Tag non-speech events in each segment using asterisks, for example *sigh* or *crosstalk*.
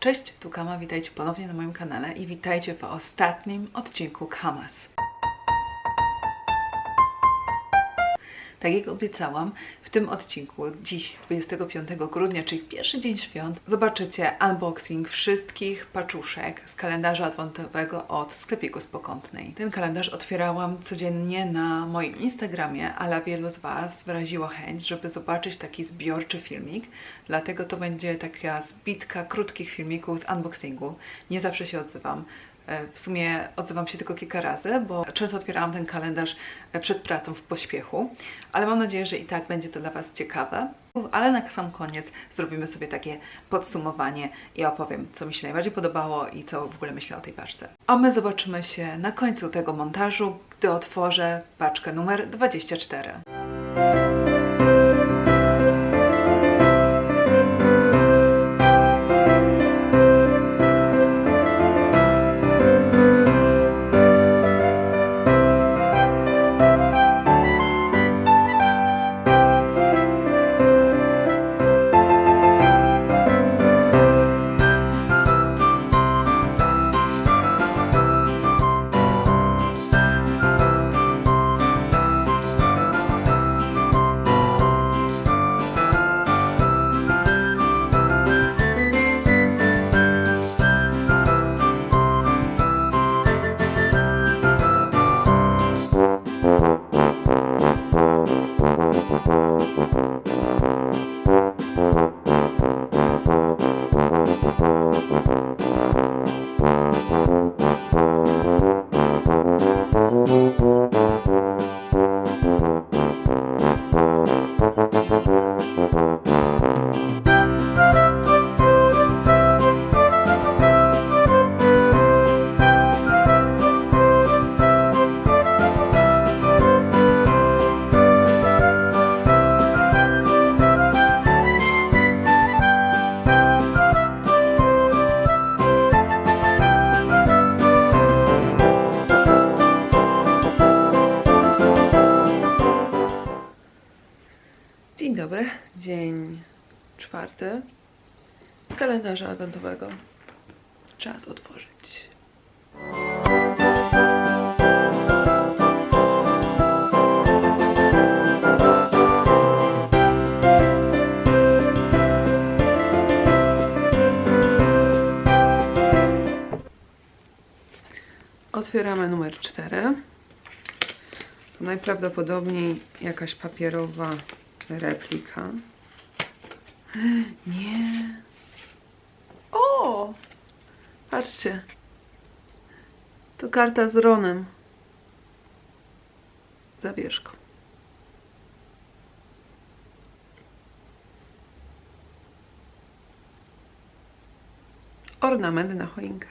Cześć, tu Kama, witajcie ponownie na moim kanale i witajcie w ostatnim odcinku Kamas. Tak jak obiecałam, w tym odcinku, dziś 25 grudnia, czyli pierwszy dzień świąt, zobaczycie unboxing wszystkich paczuszek z kalendarza adwentowego od sklepiku Spokątnej. Ten kalendarz otwierałam codziennie na moim Instagramie, ale wielu z Was wyraziło chęć, żeby zobaczyć taki zbiorczy filmik, dlatego to będzie taka zbitka krótkich filmików z unboxingu. Nie zawsze się odzywam. E, W sumie odzywam się tylko kilka razy, bo często otwierałam ten kalendarz e, przed pracą w pośpiechu, ale mam nadzieję, że i tak będzie to dla Was ciekawe. Ale na sam koniec zrobimy sobie takie podsumowanie i opowiem, co mi się najbardziej podobało i co w ogóle myślę o tej paczce. A my zobaczymy się na końcu tego montażu, gdy otworzę paczkę numer 24. Czas otworzyć. Otwieramy numer 4. To najprawdopodobniej jakaś papierowa replika. *gasps* Nie. Patrzcie. To karta z Ronem. Zawieszką. Ornament na choinkę.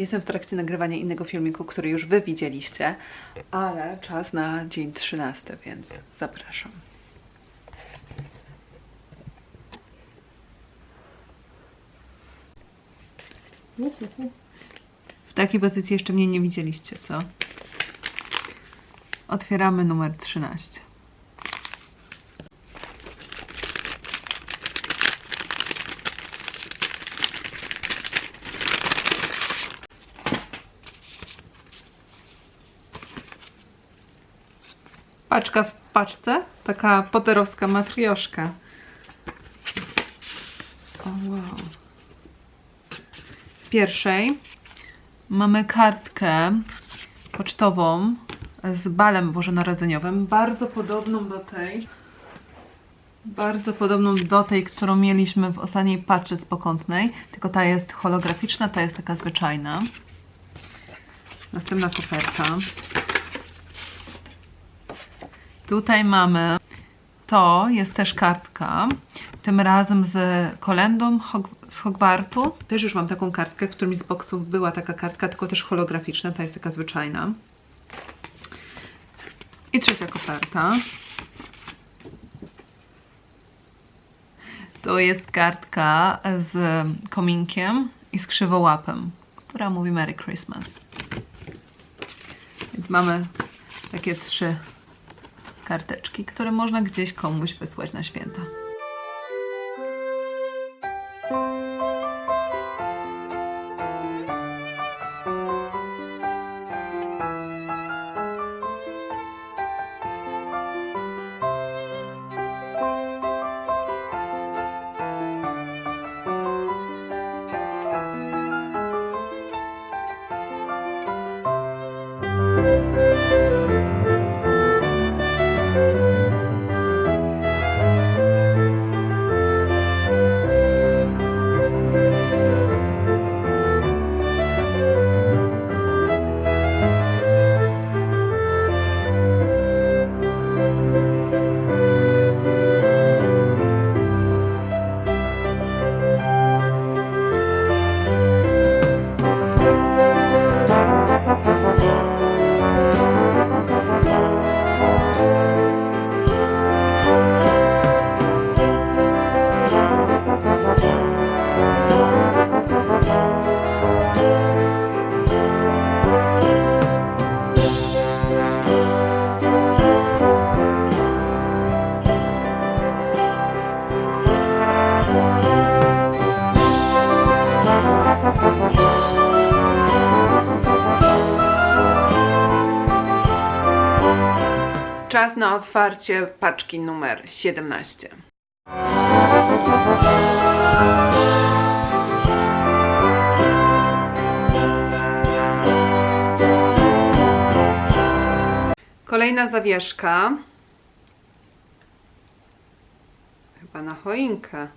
Jestem w trakcie nagrywania innego filmiku, który już Wy widzieliście, ale czas na dzień 13, więc zapraszam. W takiej pozycji jeszcze mnie nie widzieliście, co? Otwieramy numer 13. Paczka w paczce, taka poterowska matrioszka. O wow. W pierwszej mamy kartkę pocztową z balem bożonarodzeniowym, bardzo podobną do tej, bardzo podobną do tej, którą mieliśmy w ostatniej paczce spokątnej, tylko ta jest holograficzna, ta jest taka zwyczajna. Następna koperta. Tutaj mamy, to jest też kartka, tym razem z kolendą z Hogwartu. Też już mam taką kartkę, w którymś z boksów była taka kartka, tylko też holograficzna, ta jest taka zwyczajna. I trzecia koperta. To jest kartka z kominkiem i z krzywołapem, która mówi Merry Christmas. Więc mamy takie trzy karteczki, które można gdzieś komuś wysłać na święta. Na otwarcie paczki numer 17. Kolejna zawieszka. Chyba na choinkę.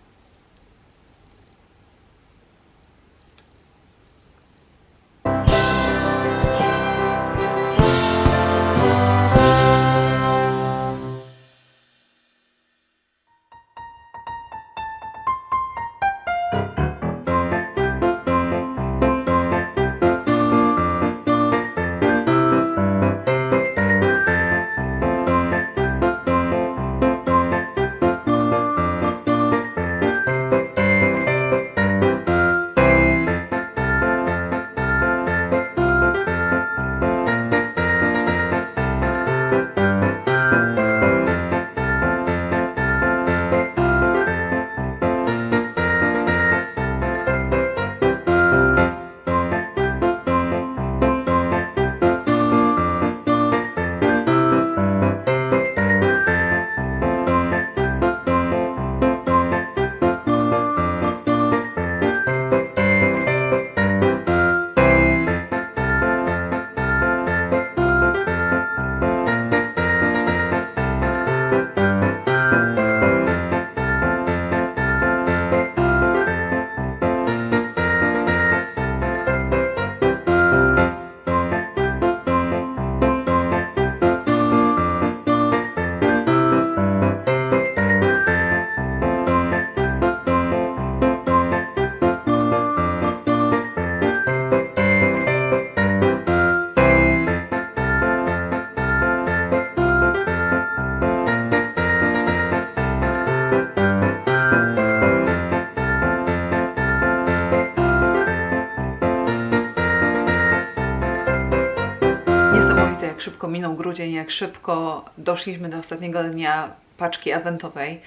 Szybko minął grudzień, jak szybko doszliśmy do ostatniego dnia paczki adwentowej.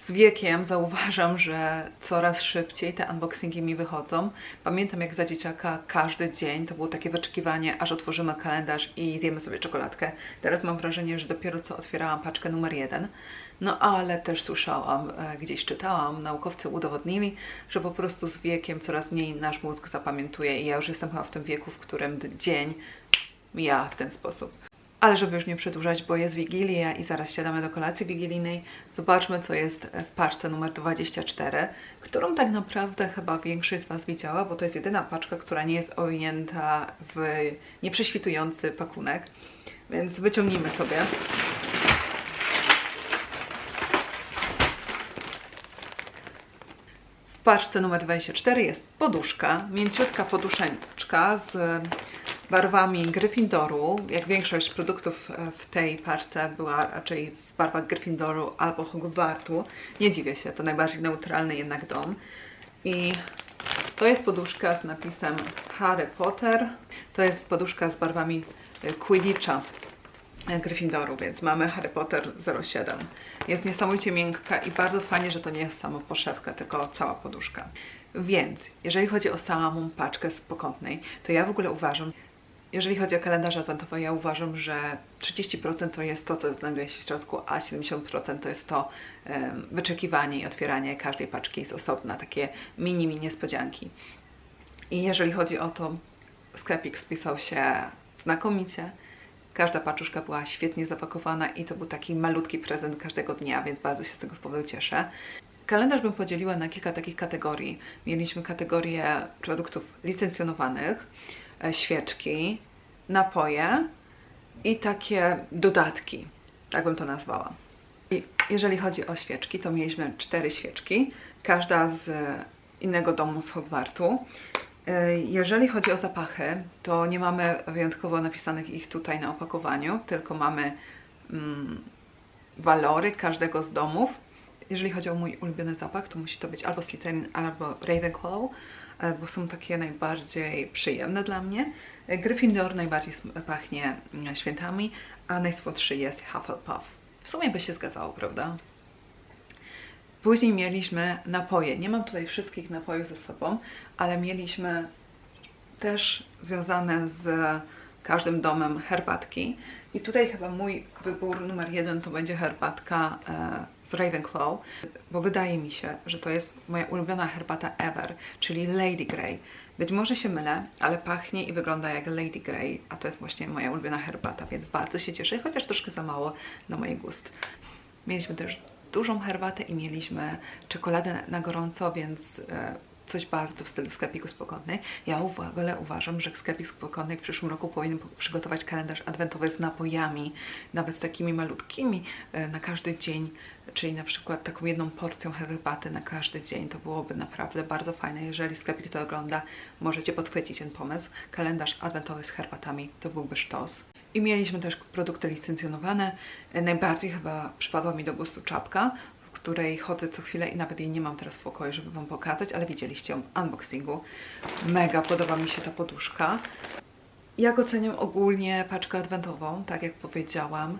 Z wiekiem zauważam, że coraz szybciej te unboxingi mi wychodzą. Pamiętam jak za dzieciaka każdy dzień to było takie wyczekiwanie, aż otworzymy kalendarz i zjemy sobie czekoladkę. Teraz mam wrażenie, że dopiero co otwierałam paczkę numer jeden. No ale też słyszałam, e, gdzieś czytałam, naukowcy udowodnili, że po prostu z wiekiem coraz mniej nasz mózg zapamiętuje i ja już jestem chyba w tym wieku, w którym dzień mija w ten sposób. Ale żeby już nie przedłużać, bo jest Wigilia i zaraz siadamy do kolacji wigilijnej, zobaczmy co jest w paczce numer 24, którą tak naprawdę chyba większość z Was widziała, bo to jest jedyna paczka, która nie jest owinięta w nieprześwitujący pakunek. Więc wyciągnijmy sobie. W paczce numer 24 jest poduszka, mięciutka poduszeczka z barwami Gryffindoru. Jak większość produktów e, w tej paczce była raczej w barwach Gryffindoru albo Hogwartu. Nie dziwię się, to najbardziej neutralny jednak dom. I to jest poduszka z napisem Harry Potter. To jest poduszka z barwami e, Quidditcha e, Gryffindoru, więc mamy Harry Potter 07. Jest niesamowicie miękka i bardzo fajnie, że to nie jest samo poszewka, tylko cała poduszka. Więc, jeżeli chodzi o samą paczkę z pokątnej, to ja w ogóle uważam, jeżeli chodzi o kalendarz adwentowy, ja uważam, że 30% to jest to, co znajduje się w środku, a 70% to jest to em, wyczekiwanie i otwieranie każdej paczki z osobna, takie mini, mini niespodzianki. I jeżeli chodzi o to, sklepik spisał się znakomicie. Każda paczuszka była świetnie zapakowana i to był taki malutki prezent każdego dnia, więc bardzo się z tego powodu cieszę. Kalendarz bym podzieliła na kilka takich kategorii. Mieliśmy kategorię produktów licencjonowanych, świeczki, napoje i takie dodatki, tak bym to nazwała. I jeżeli chodzi o świeczki, to mieliśmy cztery świeczki, każda z innego domu z Hogwartu. E, Jeżeli chodzi o zapachy, to nie mamy wyjątkowo napisanych ich tutaj na opakowaniu, tylko mamy mm, walory każdego z domów. Jeżeli chodzi o mój ulubiony zapach, to musi to być albo Slytherin, albo Ravenclaw, e, bo są takie najbardziej przyjemne dla mnie. E, Gryffindor najbardziej pachnie mm, świętami, a najsłodszy jest Hufflepuff. W sumie by się zgadzało, prawda? Później mieliśmy napoje. Nie mam tutaj wszystkich napojów ze sobą, ale mieliśmy też związane z każdym domem herbatki. I tutaj chyba mój wybór numer jeden to będzie herbatka e, Ravenclaw, bo wydaje mi się, że to jest moja ulubiona herbata ever, czyli Lady Grey. Być może się mylę, ale pachnie i wygląda jak Lady Grey, a to jest właśnie moja ulubiona herbata, więc bardzo się cieszę, chociaż troszkę za mało na mój gust. Mieliśmy też dużą herbatę i mieliśmy czekoladę na gorąco, więc e, coś bardzo w stylu sklepiku spokojnej. Ja w ogóle uważam, że sklepik spokojny w przyszłym roku powinien przygotować kalendarz adwentowy z napojami, nawet z takimi malutkimi e, na każdy dzień, czyli na przykład taką jedną porcją herbaty na każdy dzień. To byłoby naprawdę bardzo fajne. Jeżeli sklepik to ogląda, możecie podchwycić ten pomysł. Kalendarz adwentowy z herbatami to byłby sztos. I mieliśmy też produkty licencjonowane. E, Najbardziej chyba przypadła mi do gustu czapka, której chodzę co chwilę i nawet jej nie mam teraz w pokoju, żeby Wam pokazać, ale widzieliście ją w unboxingu. Mega podoba mi się ta poduszka. Jak oceniam ogólnie paczkę adwentową, tak jak powiedziałam,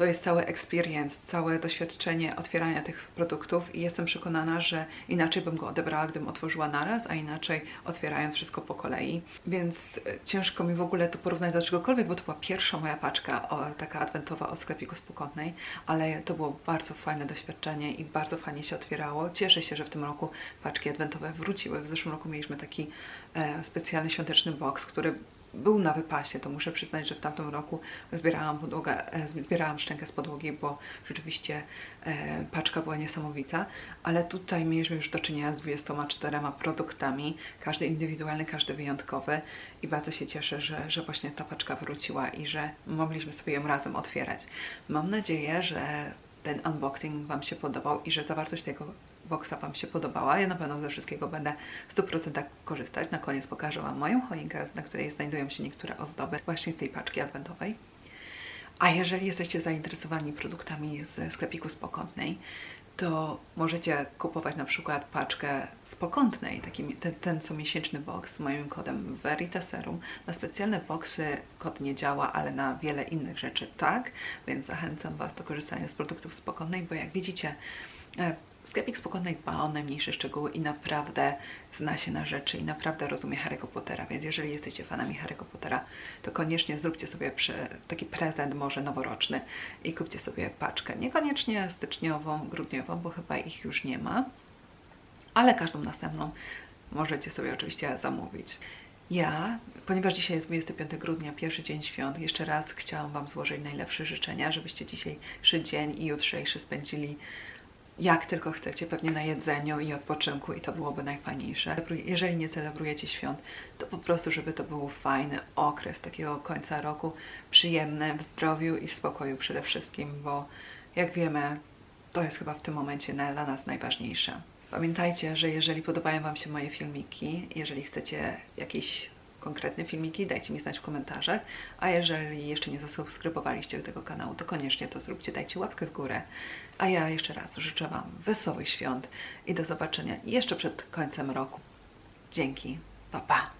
to jest cały experience, całe doświadczenie otwierania tych produktów i jestem przekonana, że inaczej bym go odebrała, gdybym otworzyła naraz, a inaczej otwierając wszystko po kolei. Więc e, ciężko mi w ogóle to porównać do czegokolwiek, bo to była pierwsza moja paczka o, taka adwentowa od sklepiku spokojnej, ale to było bardzo fajne doświadczenie i bardzo fajnie się otwierało. Cieszę się, że w tym roku paczki adwentowe wróciły. W zeszłym roku mieliśmy taki e, specjalny świąteczny box, który był na wypasie, to muszę przyznać, że w tamtym roku zbierałam podłogę, e, zbierałam szczękę z podłogi, bo rzeczywiście e, paczka była niesamowita, ale tutaj mieliśmy już do czynienia z 24 produktami, każdy indywidualny, każdy wyjątkowy i bardzo się cieszę, że, że właśnie ta paczka wróciła i że mogliśmy sobie ją razem otwierać. Mam nadzieję, że ten unboxing Wam się podobał i że zawartość tego boxa Wam się podobała. Ja na pewno ze wszystkiego będę w 100% korzystać. Na koniec pokażę Wam moją choinkę, na której znajdują się niektóre ozdoby właśnie z tej paczki adwentowej. A jeżeli jesteście zainteresowani produktami z sklepiku Spokątnej, to możecie kupować na przykład paczkę spokątnej, taki, ten, ten co miesięczny box z moim kodem Veritaserum. Na specjalne boxy kod nie działa, ale na wiele innych rzeczy tak, więc zachęcam Was do korzystania z produktów spokątnej, bo jak widzicie, e, sklepik spokątnej dba o najmniejsze szczegóły i naprawdę zna się na rzeczy i naprawdę rozumie Harry'ego Pottera, więc jeżeli jesteście fanami Harry'ego Pottera, to koniecznie zróbcie sobie taki prezent może noworoczny i kupcie sobie paczkę. Niekoniecznie styczniową, grudniową, bo chyba ich już nie ma, ale każdą następną możecie sobie oczywiście zamówić. Ja, ponieważ dzisiaj jest 25 grudnia, pierwszy dzień świąt, jeszcze raz chciałam Wam złożyć najlepsze życzenia, żebyście dzisiejszy dzień i jutrzejszy spędzili jak tylko chcecie, pewnie na jedzeniu i odpoczynku i to byłoby najfajniejsze. Jeżeli nie celebrujecie świąt, to po prostu, żeby to był fajny okres takiego końca roku, przyjemny w zdrowiu i w spokoju przede wszystkim, bo jak wiemy, to jest chyba w tym momencie dla nas najważniejsze. Pamiętajcie, że jeżeli podobają Wam się moje filmiki, jeżeli chcecie jakieś konkretne filmiki, dajcie mi znać w komentarzach. A jeżeli jeszcze nie zasubskrybowaliście tego kanału, to koniecznie to zróbcie, dajcie łapkę w górę. A ja jeszcze raz życzę Wam wesołych świąt i do zobaczenia jeszcze przed końcem roku. Dzięki, pa pa!